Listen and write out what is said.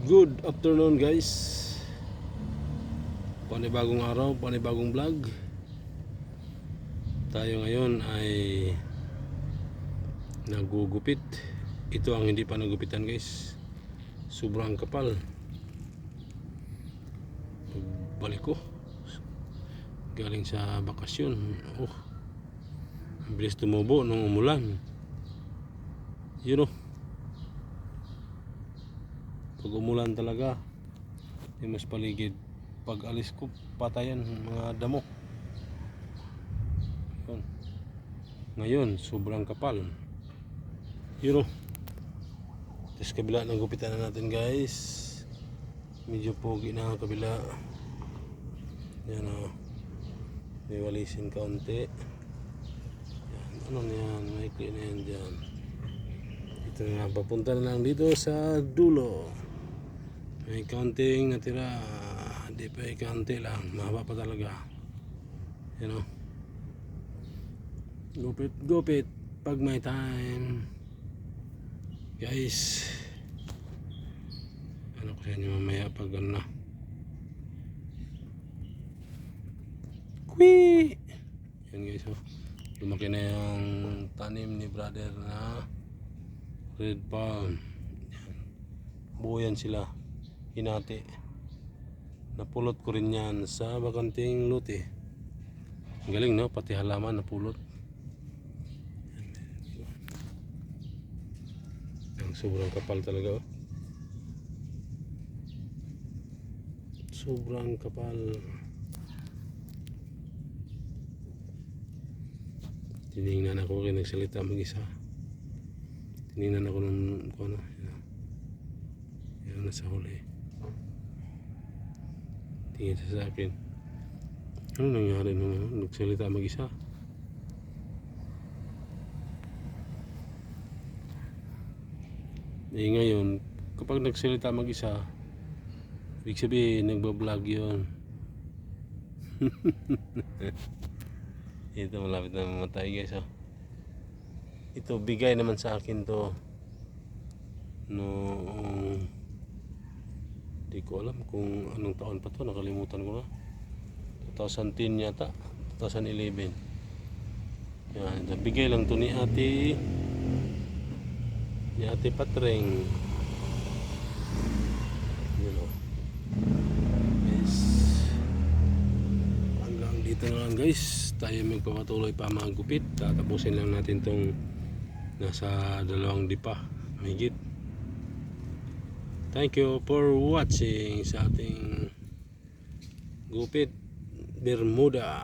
Good afternoon guys. Panibagong araw, panibagong vlog. Tayo ngayon ay Nagugupit. Ito ang hindi pa nagupitan guys. Sobrang kapal. Pagbalik ko Galing sa bakasyon. Oh Ang bilis tumubo nung umulan. Yun oh pag umulan talaga. May mas paligid. Pag alis ko patayan mga damo. Yun. ngayon sobrang kapal. Yun o tapos kabila ng gupitan na natin guys. Medyo pogi na ang kabila. Yan o may walisin kaunti. Yan ano na yan? May clean na yan dyan. Ito na papunta na lang dito sa dulo may kaunting natira di pa kaunti lang mahaba pa talaga. Yan o. Gupit gupit pag may time. Guys ano ko sa inyo mamaya pag ano na. Kwee! yan guys o. Lumaki na yung tanim ni brother na red palm. Yan. yan sila hinati. Napulot ko rin yan sa bakanting ang galing no? Pati halaman napulot. Ang sobrang kapal talaga oh. sobrang kapal. Tinignan ako kaya nagsalita mag isa tinignan ako nung kung ano yun, yun nasa huli tingin siya sa akin ano nangyari nung nagsalita mag isa eh ngayon kapag nagsalita mag isa ibig sabihin nagbablog yun. Ito malapit na mamatay guys oh. ito bigay naman sa akin to noong di ko alam kung anong taon pa to nakalimutan ko na. 2010 yata 2011 yan nabigay lang to ni ate ni ate Patreng. Yun o hanggang dito na lang guys. Tayo magpapatuloy pa mga gupit. Tatapusin lang natin tong nasa dalawang dipa. Mahigit Thank you for watching sa ating Gupit Bermuda.